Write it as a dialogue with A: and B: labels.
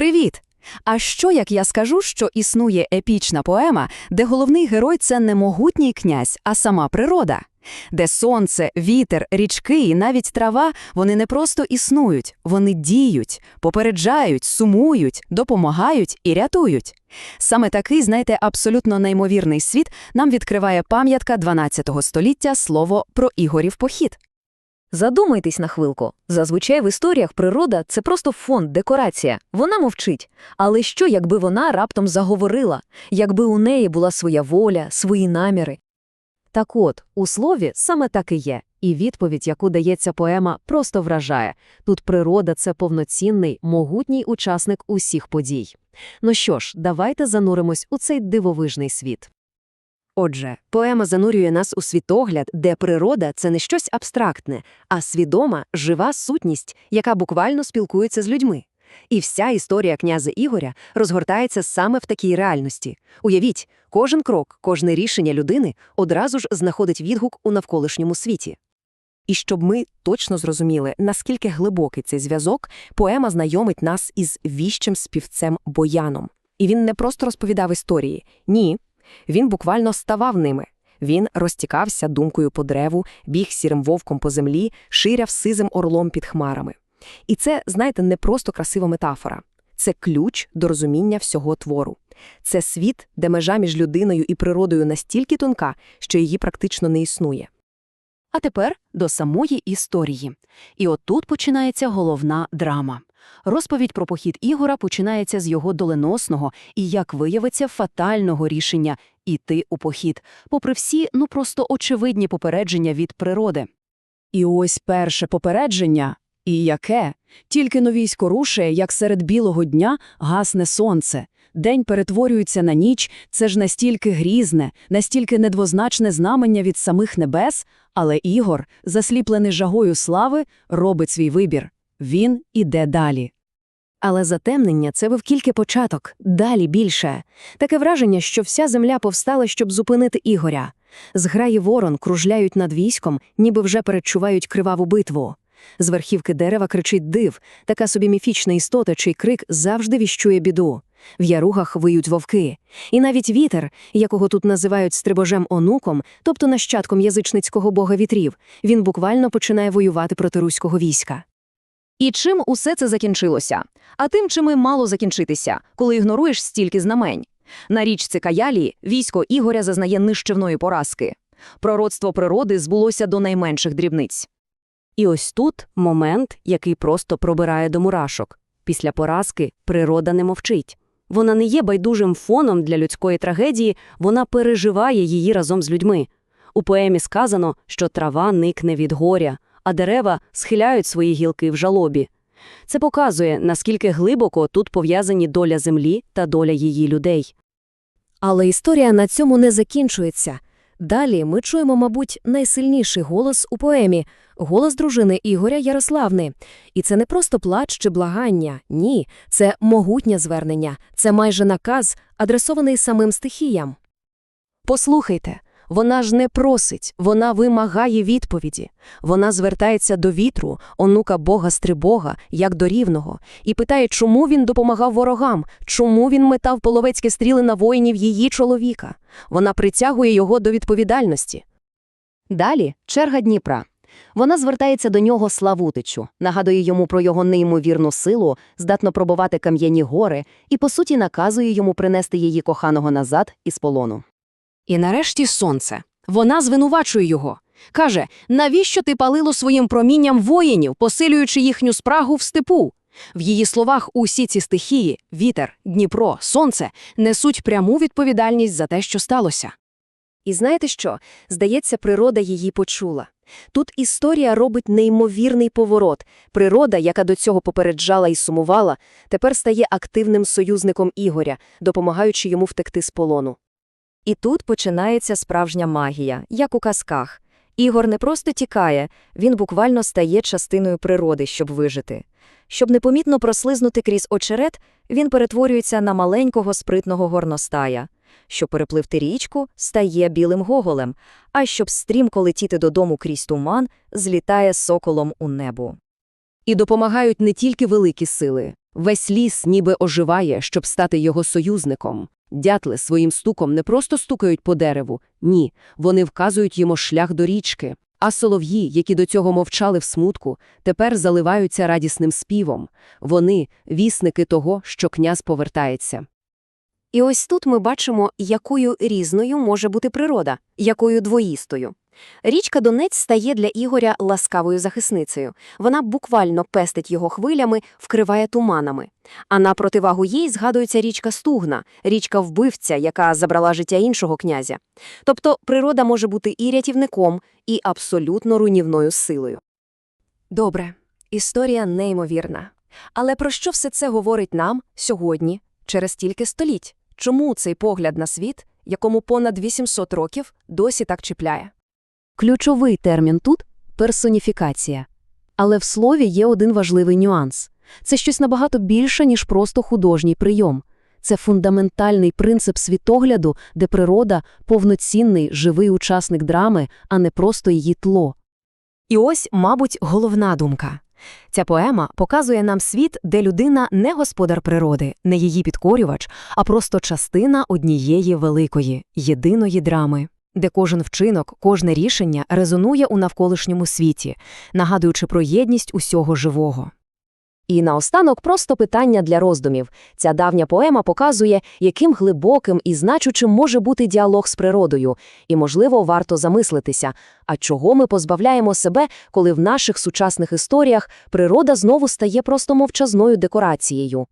A: Привіт! А що як я скажу, що існує епічна поема, де головний герой це не могутній князь, а сама природа? Де сонце, вітер, річки і навіть трава вони не просто існують, вони діють, попереджають, сумують, допомагають і рятують. Саме такий, знаєте, абсолютно неймовірний світ нам відкриває пам'ятка 12 століття слово про Ігорів похід.
B: Задумайтесь на хвилку. Зазвичай в історіях природа це просто фон, декорація. Вона мовчить. Але що, якби вона раптом заговорила, якби у неї була своя воля, свої наміри? Так от, у слові саме так і є. І відповідь, яку дається поема, просто вражає. Тут природа – це повноцінний, могутній учасник усіх подій. Ну що ж, давайте зануримось у цей дивовижний світ.
C: Отже, поема занурює нас у світогляд, де природа це не щось абстрактне, а свідома, жива сутність, яка буквально спілкується з людьми. І вся історія князя Ігоря розгортається саме в такій реальності. Уявіть, кожен крок, кожне рішення людини одразу ж знаходить відгук у навколишньому світі. І щоб ми точно зрозуміли, наскільки глибокий цей зв'язок, поема знайомить нас із віщим співцем Бояном. І він не просто розповідав історії. Ні, він буквально ставав ними. Він розтікався думкою по древу, біг сірим вовком по землі, ширяв сизим орлом під хмарами. І це, знаєте, не просто красива метафора. Це ключ до розуміння всього твору. Це світ, де межа між людиною і природою настільки тонка, що її практично не існує.
A: А тепер до самої історії. І отут починається головна драма. Розповідь про похід Ігора починається з його доленосного і, як виявиться, фатального рішення іти у похід, попри всі, ну просто очевидні попередження від природи. І ось перше попередження. І яке? Тільки но військо рушає, як серед білого дня гасне сонце. День перетворюється на ніч, це ж настільки грізне, настільки недвозначне знамення від самих небес, але Ігор, засліплений жагою слави, робить свій вибір. Він іде далі.
C: Але затемнення це був тільки початок, далі більше. Таке враження, що вся земля повстала, щоб зупинити Ігоря. Зграї ворон кружляють над військом, ніби вже передчувають криваву битву. З верхівки дерева кричить див, така собі міфічна істота, чий крик завжди віщує біду. В яругах виють вовки. І навіть вітер, якого тут називають стрибожем онуком, тобто нащадком язичницького бога вітрів, він буквально починає воювати проти руського війська.
B: І чим усе це закінчилося? А тим, чим і мало закінчитися, коли ігноруєш стільки знамень. На річці Каялі військо Ігоря зазнає нищівної поразки. Пророцтво природи збулося до найменших дрібниць.
C: І ось тут момент, який просто пробирає до мурашок. Після поразки природа не мовчить. Вона не є байдужим фоном для людської трагедії, вона переживає її разом з людьми. У поемі сказано, що трава никне від горя, а дерева схиляють свої гілки в жалобі. Це показує, наскільки глибоко тут пов'язані доля землі та доля її людей. Але історія на цьому не закінчується. Далі ми чуємо, мабуть, найсильніший голос у поемі голос дружини Ігоря Ярославни. І це не просто плач чи благання, ні, це могутнє звернення, це майже наказ, адресований самим стихіям. Послухайте, вона ж не просить, вона вимагає відповіді. Вона звертається до вітру, онука бога Стрибога, як до рівного, і питає, чому він допомагав ворогам, чому він метав половецькі стріли на воїнів її чоловіка. Вона притягує його до відповідальності. Далі черга Дніпра. Вона звертається до нього Славутичу, нагадує йому про його неймовірну силу, здатно пробувати кам'яні гори, і, по суті, наказує йому принести її коханого назад із полону. І нарешті сонце. Вона звинувачує його. Каже, навіщо ти палило своїм промінням воїнів, посилюючи їхню спрагу в степу? В її словах усі ці стихії вітер, Дніпро, сонце несуть пряму відповідальність за те, що сталося. І знаєте що? Здається, природа її почула. Тут історія робить неймовірний поворот. Природа, яка до цього попереджала і сумувала, тепер стає активним союзником Ігоря, допомагаючи йому втекти з полону. І тут починається справжня магія, як у казках. Ігор не просто тікає, він буквально стає частиною природи, щоб вижити. Щоб непомітно прослизнути крізь очерет, він перетворюється на маленького спритного горностая. Щоб перепливти річку, стає білим гоголем, а щоб стрімко летіти додому крізь туман, злітає соколом у небо. І допомагають не тільки великі сили.
D: Весь ліс ніби оживає, щоб стати його союзником. Дятли своїм стуком не просто стукають по дереву, ні, вони вказують йому шлях до річки. А солов'ї, які до цього мовчали в смутку, тепер заливаються радісним співом. Вони – вісники того, що князь повертається.
E: І ось тут ми бачимо, якою різною може бути природа, якою двоїстою. Річка Донець стає для Ігоря ласкавою захисницею. Вона буквально пестить його хвилями, вкриває туманами. А на противагу їй згадується річка Стугна, річка-вбивця, яка забрала життя іншого князя. Тобто природа може бути і рятівником, і абсолютно руйнівною силою.
C: Добре, історія неймовірна. Але про що все це говорить нам сьогодні, через стільки століть? Чому цей погляд на світ, якому понад 800 років, досі так чіпляє?
F: Ключовий термін тут – персоніфікація. Але в слові є один важливий нюанс. Це щось набагато більше, ніж просто художній прийом. Це фундаментальний принцип світогляду, де природа – повноцінний, живий учасник драми, а не просто її тло.
C: І ось, мабуть, головна думка. Ця поема показує нам світ, де людина не господар природи, не її підкорювач, а просто частина однієї великої, єдиної драми, де кожен вчинок, кожне рішення резонує у навколишньому світі, нагадуючи про єдність усього живого.
G: І наостанок просто питання для роздумів. Ця давня поема показує, яким глибоким і значучим може бути діалог з природою. І, можливо, варто замислитися, а чого ми позбавляємо себе, коли в наших сучасних історіях природа знову стає просто мовчазною декорацією.